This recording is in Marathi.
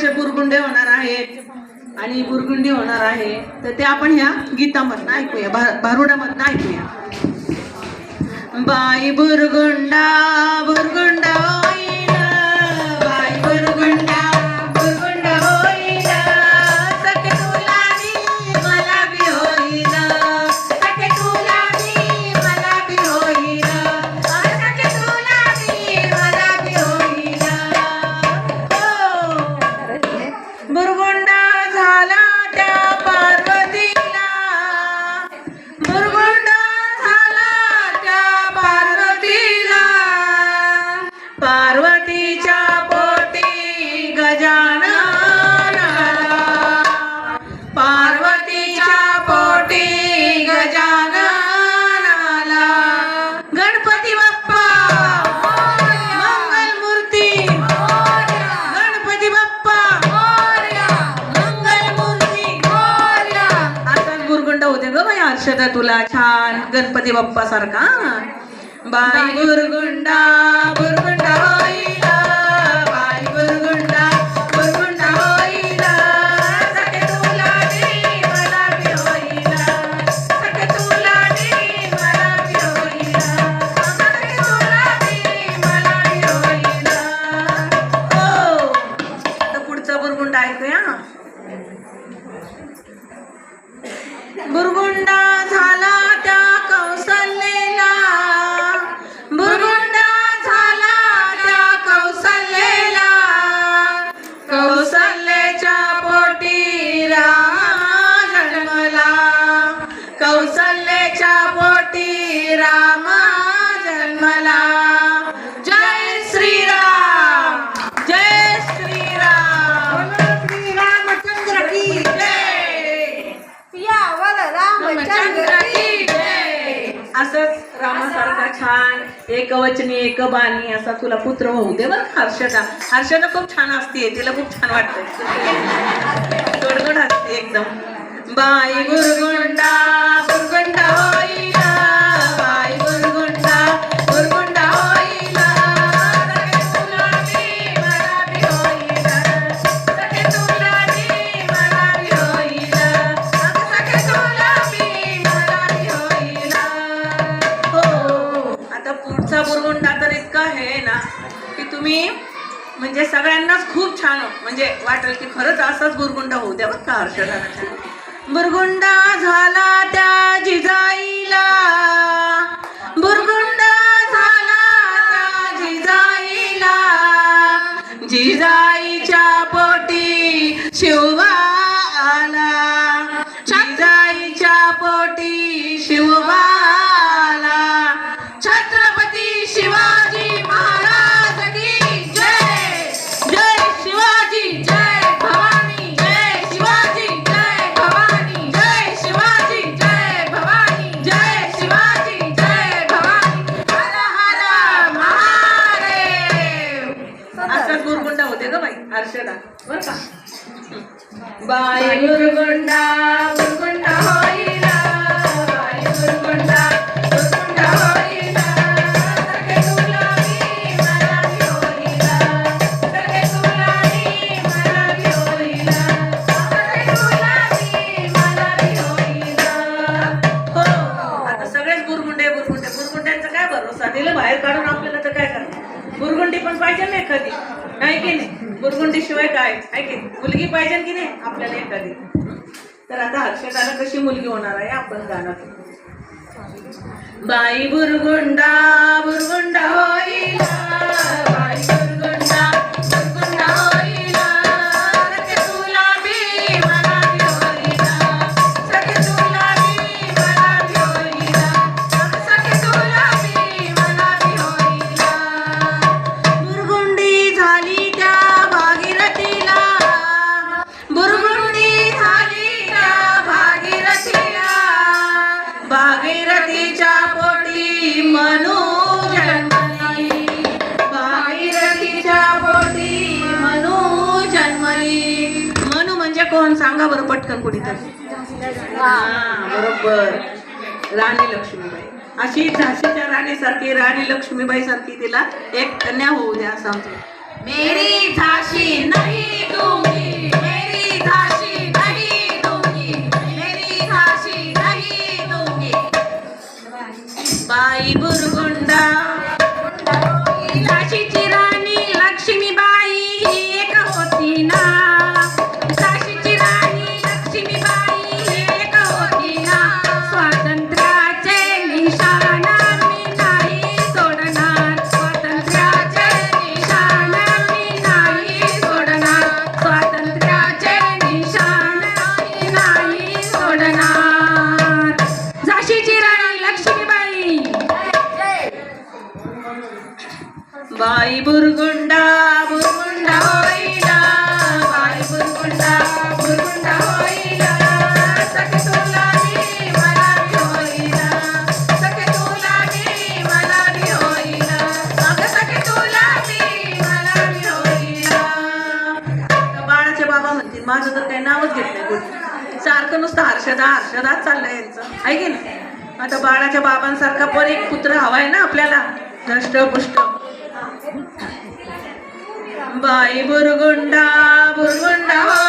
कसे बुरगुंडे होणार आहेत आणि बुरगुंडी होणार आहे तर ते आपण ह्या गीतामधनं ऐकूया भा भारुडामधनं ऐकूया. बाई बुरगुंडा बुरगुंडा पार्वतीच्या पोटी गजानन पार्वतीच्या पोटी गजानन गणपती बाप्पा मंगल मूर्ती गणपती बाप्पा मंगल मूर्ती आता गुरगुंड होते ग बाई हर्षदा तुला. छान गणपती बाप्पा सारखा बाई गुरगुंडा गुरगुंडा होईला. बाई गुरगुंडा गुरगुंडा होईला. सखे तुला मला बी होईला. सखे तुला मला बी होईला. सखे तुला मला बी होईला. हो तर पुढचा बुरगुंडा ऐकूया. रामासारखा छान एकवचनी एक बाणी असा तुला पुत्र होऊ दे बरं हर्षदा. हर्षदा खूप छान असते तिला खूप छान वाटतं गोडगोड असते एकदम. बाई गुरगुंडा. म्हणजे सगळ्यांनाच खूप छान म्हणजे वाटेल की खरंच असाच बुरगुंडा होऊ द्या बरं का हर्षदाना बुरगुंडा झाला त्या जिजाईला. बुरगुंडा झाला त्या जिजाईला. जिजाईच्या पोटी शिवबा हर्षदा बर का? बाय गुरगुंडा गुरगुंडा होईला बाय गुरगुंडा होईला सखे मला होईला सखे मला होईला सखे मला होईला हो. आता सगळेच बुरगुंडे बुरगुंडे बुरगुंड्यांचा काय भरोसा? दिलं बाहेर काढून आपल्याला तर काय करणार? बुरगुंडी पण पाहिजे ना एखादी? नाही की नाही? बुरगुंडी शिवाय काय? आहे की? मुलगी पाहिजे की नाही? आपल्याला एखादी. तर आता हर्षदाला कशी मुलगी होणार आहे? आपण जाणार. बाई बुरगुंडा बुरगुंडा होईला. कोण? सांगा बरं पटकन कुठे बरोबर. राणी लक्ष्मीबाई. अशी झाशीच्या राणीसारखी राणी लक्ष्मीबाई सारखी तिला एक कन्या होऊ द्या असं आमचं. मेरी झाशी नाही मेरी झाशी नाही तुम्ही बाई बुरगुंडा झाशीची बाई बुरगुंडा बुरगुंडा बाई बुरगुंडा बाबा म्हणतील माझं तर काही नावच नाही सारखं नुसतं हर्षदा आहे की आता बाळाच्या बाबांसारखा पण एक पुत्र हवा आहे ना आपल्याला? धष्ट पुष्ट बुरगुंडा बुरगुंडा होईला बाई